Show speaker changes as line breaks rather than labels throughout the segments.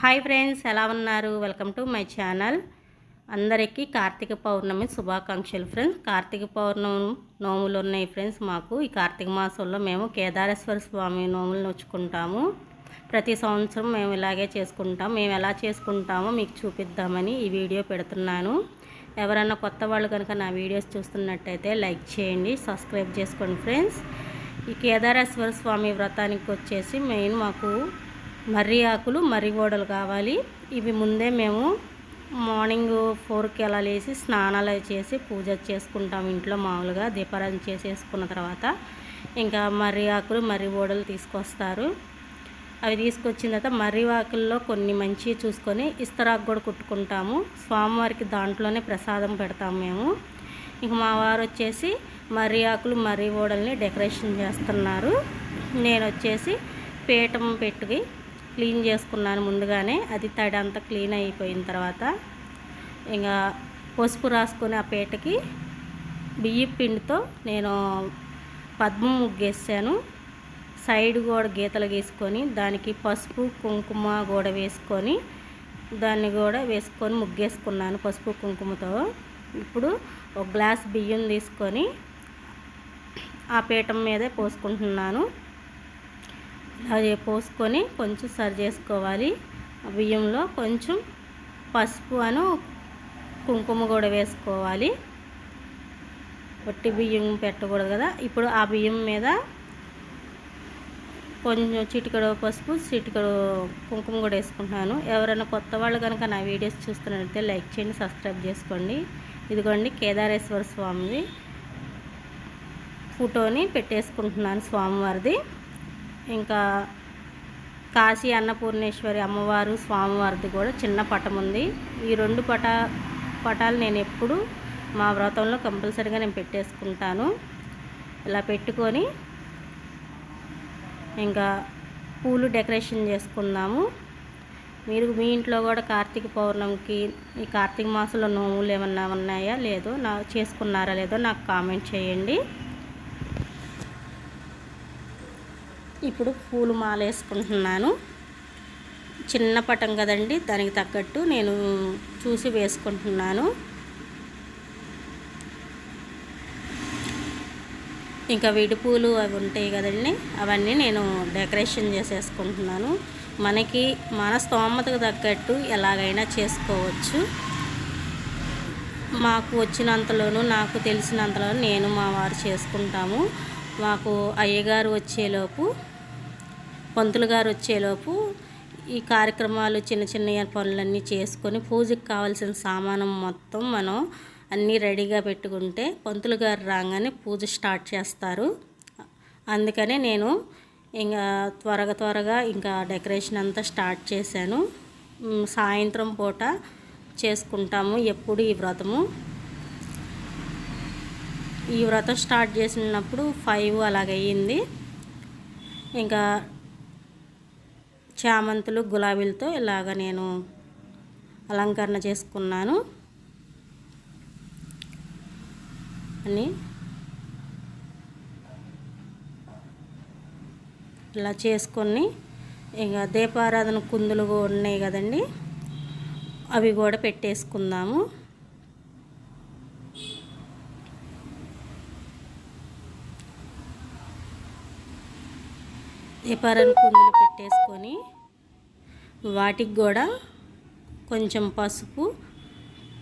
Hi friends ఎలా ఉన్నారు? Welcome to my channel. అందరికీ కార్తీక పౌర్ణమి శుభాకాంక్షలు ఫ్రెండ్స్. కార్తీక పౌర్ణమి నోములు ఉన్నాయి ఫ్రెండ్స్ మాకు. ఈ కార్తీక మాసంలో మేము కేదారేశ్వర స్వామి నోములు నొచ్చుకుంటాము. ప్రతి సంవత్సరం మేము ఇలాగే చేసుకుంటాం. మేము ఎలా చేసుకుంటామో మీకు చూపిద్దామని ఈ వీడియో పెడుతున్నాను. ఎవరైనా కొత్త వాళ్ళు కనుక నా వీడియోస్ చూస్తున్నట్టయితే లైక్ చేయండి సబ్స్క్రైబ్ చేసుకోండి ఫ్రెండ్స్. ఈ కేదారేశ్వర స్వామి వ్రతానికి వచ్చేసి మెయిన్ మాకు మర్రి ఆకులు మర్రి గోడలు కావాలి. ఇవి ముందే మేము మార్నింగ్ ఫోర్కి అలా లేచి స్నానాలు చేసి పూజ చేసుకుంటాం ఇంట్లో మామూలుగా దీపారాధన చేసేసుకున్న తర్వాత. ఇంకా మర్రి ఆకులు మర్రి ఓడలు తీసుకొస్తారు. అవి తీసుకొచ్చిన తర్వాత మర్రి ఆకుల్లో కొన్ని మంచి చూసుకొని ఇస్తరాకు కూడా కుట్టుకుంటాము. స్వామివారికి దాంట్లోనే ప్రసాదం పెడతాము మేము. ఇంక మా వారు వచ్చేసి మర్రి ఆకులు మర్రి ఓడల్ని డెకరేషన్ చేస్తున్నారు. నేను వచ్చేసి పీఠం పెట్టుకి క్లీన్ చేసుకున్నాను ముందుగానే. అది తడి అంతా క్లీన్ అయిపోయిన తర్వాత ఇంకా పసుపు రాసుకొని ఆ పీటకి బియ్యం పిండితో నేను పద్మం ముగ్గేసాను. సైడ్ కూడా గీతలు గీసుకొని దానికి పసుపు కుంకుమ కూడా వేసుకొని దాన్ని కూడా వేసుకొని ముగ్గేసుకున్నాను పసుపు కుంకుమతో. ఇప్పుడు ఒక గ్లాస్ బియ్యం తీసుకొని ఆ పీఠం మీదే పోసుకుంటున్నాను. అది పోసుకొని కొంచెం సరి చేసుకోవాలి. ఆ బియ్యంలో కొంచెం పసుపు అను కుంకుమ కూడా వేసుకోవాలి. ఒట్టి బియ్యం పెట్టకూడదు కదా. ఇప్పుడు ఆ బియ్యం మీద కొంచెం చిటికడు పసుపు చిటికడు కుంకుమ కూడా వేసుకుంటున్నాను. ఎవరైనా కొత్త వాళ్ళు కనుక నా వీడియోస్ చూస్తున్నట్లయితే లైక్ చేయండి సబ్స్క్రైబ్ చేసుకోండి. ఇదిగోండి కేదారేశ్వర స్వామిది ఫోటోని పెట్టేసుకుంటున్నాను స్వామివారిది. ఇంకా కాశీ అన్నపూర్ణేశ్వరి అమ్మవారు స్వామివారిది కూడా చిన్న పటం ఉంది. ఈ రెండు పట పటాలు నేను ఎప్పుడు మా వ్రతంలో కంపల్సరీగా నేను పెట్టేసుకుంటాను. ఇలా పెట్టుకొని ఇంకా పూలు డెకరేషన్ చేసుకుందాము. మీరు మీ ఇంట్లో కూడా కార్తీక పౌర్ణమికి ఈ కార్తీక మాసంలో నోములు ఏమన్నా ఉన్నాయా? లేదో నా చేసుకున్నారా లేదో నాకు కామెంట్ చేయండి. ఇప్పుడు పూలు మాల వేసుకుంటున్నాను చిన్న పటం కదండి దానికి తగ్గట్టు నేను చూసి వేసుకుంటున్నాను. ఇంకా విడి పూలు అవి ఉంటాయి కదండి అవన్నీ నేను డెకరేషన్ చేసేసుకుంటున్నాను. మనకి మన స్తోమతకు తగ్గట్టు ఎలాగైనా చేసుకోవచ్చు. మాకు వచ్చినంతలోనూ నాకు తెలిసినంతలోనూ నేను మా వారు చేసుకుంటాము. మాకు అయ్యగారు వచ్చేలోపు పంతులు గారు వచ్చేలోపు ఈ కార్యక్రమాలు చిన్న చిన్న పనులన్నీ చేసుకొని పూజకి కావాల్సిన సామానం మొత్తం మనం అన్నీ రెడీగా పెట్టుకుంటే పంతులు గారు రాగానే పూజ స్టార్ట్ చేస్తారు. అందుకనే నేను ఇంకా త్వరగా త్వరగా ఇంకా డెకరేషన్ అంతా స్టార్ట్ చేశాను. సాయంత్రం పూట చేసుకుంటాము ఎప్పుడు ఈ వ్రతము. ఈ వ్రతం స్టార్ట్ చేసినప్పుడు ఫైవ్ అలాగయ్యింది. ఇంకా చామంతులు గులాబీలతో ఇలాగ నేను అలంకరణ చేసుకున్నాను. అని ఇలా చేసుకొని ఇంకా దీపారాధన కుందులు ఉన్నాయి కదండి అవి కూడా పెట్టేసుకుందాము. దీపారాధన కుందులు పెట్టేసుకొని వాటికి కూడా కొంచెం పసుపు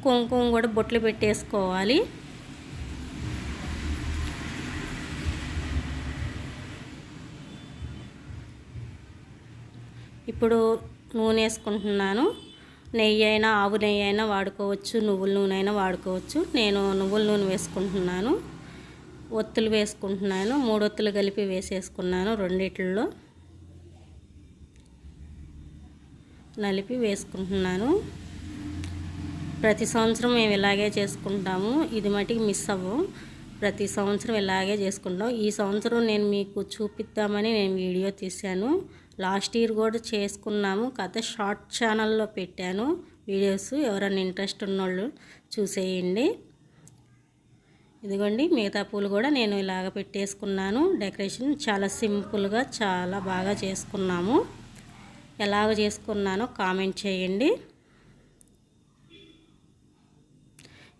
కుంకుమ కూడా బొట్లు పెట్టేసుకోవాలి. ఇప్పుడు నూనె వేసుకుంటున్నాను. నెయ్యి అయినా ఆవు నెయ్యి అయినా వాడుకోవచ్చు నువ్వుల నూనె అయినా వాడుకోవచ్చు. నేను నువ్వుల నూనె వేసుకుంటున్నాను. ఒత్తులు వేసుకుంటున్నాను మూడు ఒత్తులు కలిపి వేసేసుకున్నాను రెండిట్లలో. నలిపి వేసుకుంటున్నాను. ప్రతి సంవత్సరం మేము ఇలాగే చేసుకుంటాము. ఇది మటుకు మిస్ అవ్వం. ప్రతి సంవత్సరం ఇలాగే చేసుకుంటాం. ఈ సంవత్సరం నేను మీకు చూపిద్దామని నేను వీడియో తీశాను. లాస్ట్ ఇయర్ కూడా చేసుకున్నాము. కథ షార్ట్ ఛానల్లో పెట్టాను. వీడియోస్ ఎవరైనా ఇంట్రెస్ట్ ఉన్నోళ్ళు చూసేయండి. ఇదిగోండి మిగతా పూలు కూడా నేను ఇలాగ పెట్టేసుకున్నాను. డెకరేషన్ చాలా సింపుల్గా చాలా బాగా చేసుకున్నాము. ఎలాగ చేసుకున్నానో కామెంట్ చేయండి.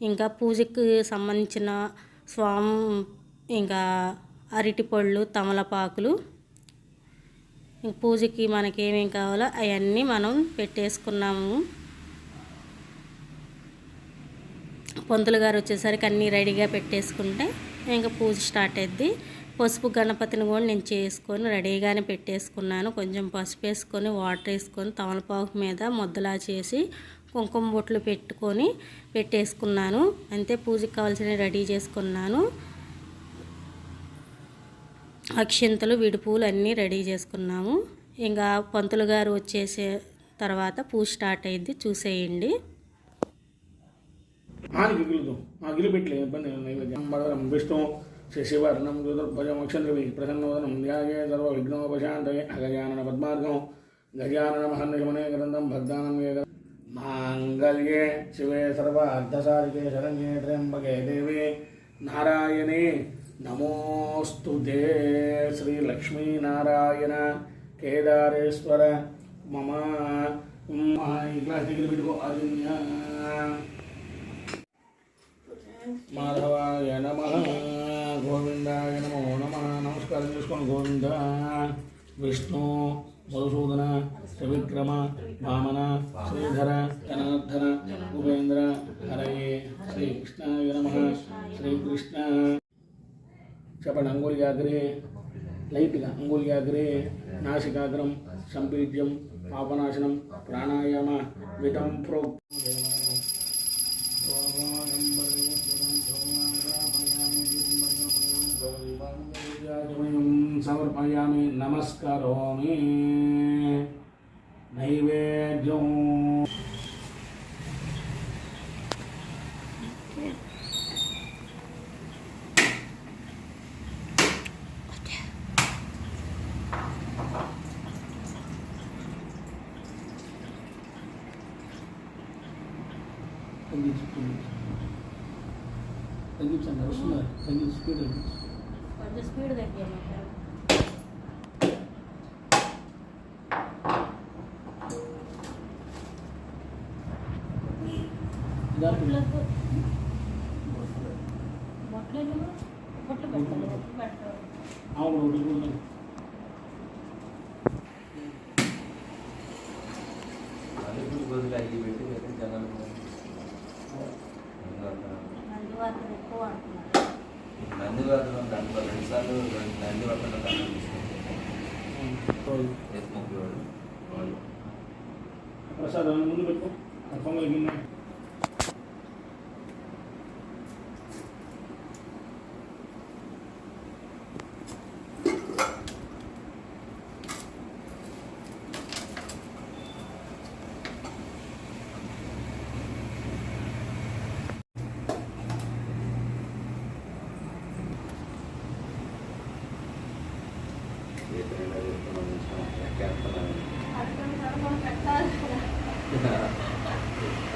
ఇంకా పూజకి సంబంధించిన స్వామి ఇంకా అరటిపళ్ళు తమలపాకులు ఇంక పూజకి మనకి ఏమేమి కావాలో అవన్నీ మనం పెట్టేసుకున్నాము. పొంతులు గారు వచ్చేసరికి అన్నీ రెడీగా పెట్టేసుకుంటే ఇంకా పూజ స్టార్ట్ అయింది పసుపు గణపతిని కూడా నేను చేసుకొని రెడీగానే పెట్టేసుకున్నాను. కొంచెం పసుపు వేసుకొని వాటర్ వేసుకొని తమలపాకు మీద ముద్దలా చేసి కుంకుమ బొట్లు పెట్టుకొని పెట్టేసుకున్నాను. అంతే పూజకి కావాల్సినవి రెడీ చేసుకున్నాను. అక్షింతలు విడిపూలు అన్నీ రెడీ చేసుకున్నాము. ఇంకా పంతులు గారు వచ్చేసే తర్వాత పూజ స్టార్ట్ అయ్యింది చూసేయండి.
ఆనికి గిలుదు ఆ గిలు పెట్టలే ఇబ్బంది ఏం నైవేద్యం బడవరం విష్ణు శశివర్ణం దుర్భజం అక్షంద్రవి ప్రసన్నవదనం ధ్యాయే సర్వ విఘ్నోపశాంతయే అగజానన పద్మార్గం గజానన మహర్నిగమనే గ్రంథం భక్తానం ఏక మాంగళ్యే శివే సర్వ అర్ధసారికే శరణ్యే త్ర్యంబకే దేవే నారాయణే. నమోస్తు తే శ్రీ లక్ష్మీనారాయణ కేదారేశ్వర మమ. మా ఈ గ్లాస్ దగ్గర పెట్టుకో అర్జున్య మాధవాయ నమ గోవిందాయ నమో. నమ నమస్కారం చేసుకోండి గోవింద విష్ణు మధుసూదన త్రివిక్రమ వామన శ్రీధర జనార్దన ఉపేంద్ర హరయే శ్రీకృష్ణాయ నమ. శ్రీకృష్ణ. చెప్పండి అంగుల్యాగ్రే లైట్గా అంగుళ్యాగ్రే నాసికాగ్రం సంపీడ్యం పాపనాశనం ప్రాణాయామ విటం ప్రో సమర్పయామి నమస్కరోమి నైవేద్యం తగ్గించు తగ్గించండి వస్తున్నారు తగ్గించి స్పీడ్ తగ్గించు
కొంచెం స్పీడ్ తగ్గామంటారు
అవును ఒకటి కూడా
బదులు అవి పెట్టి పెట్టి జనాలు
నందివార్తలు
దాంట్లో రెండు సార్లు దాంట్లో తీసుకుంటాం
ప్రసాదం ముందు పెట్టుకో పొంగల్ గిన్నె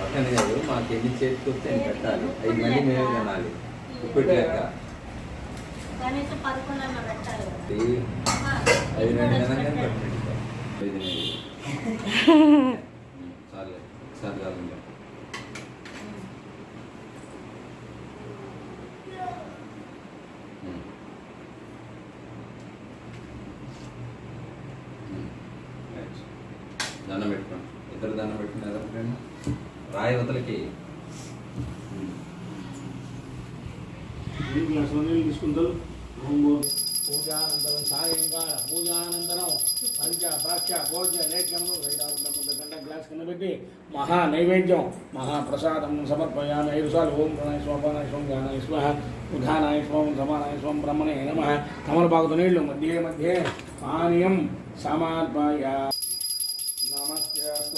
అతని కాదు మాకు ఎన్ని చేతికి వస్తే అన్ని పెట్టాలి అవి మళ్ళీ మేమే తినాలి ఇప్పటి లెక్క అవి రెండు తినగానే చాలు ఒకసారి కాదు రాయి వతలకి
ఈ గ్లాసులో నీళ్ళు తీసుకుంటారు ఓంగో పూజానంతరం సాయంకాల పూజానంతరం పంచ భక్ష భోజ లేఖ్యములు ఐదారు గంట గ్లాస్ కింద పెట్టి మహా నైవేద్యం మహాప్రసాదం సమర్పయామి ఐదు సార్లు ఓం ప్రణాయ స్వపానాయ స్వం జ్ఞానాయ స్వ ఉధానాయ స్వం సమానాయ స్వం బ్రహ్మణే నమ తమలపాకుతో నీళ్లు మధ్యే మధ్యే పానీయం సమర్పయ నమస్తే అస్తు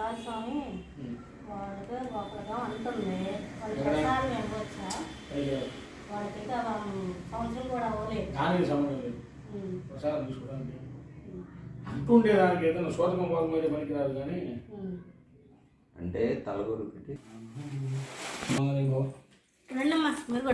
కాదు స్వామి వాళ్ళకి ఒకరిగా అంటుంది వాళ్ళ
ఎక్కడ?
ప్రసాదం ఇవ్వచ్చా వాళ్ళకి ఇంకా సంవత్సరం కూడా అవ్వలేదు.
దానికి సంబంధం లేదు. ప్రసాదం తీసుకోవడానికి. అంటుండే దానికి ఏదైనా శోధకం భాగం అయితే పనికిరాదు కానీ.
అంటే తలగొరు పెట్టి
రండమ్మా మీరు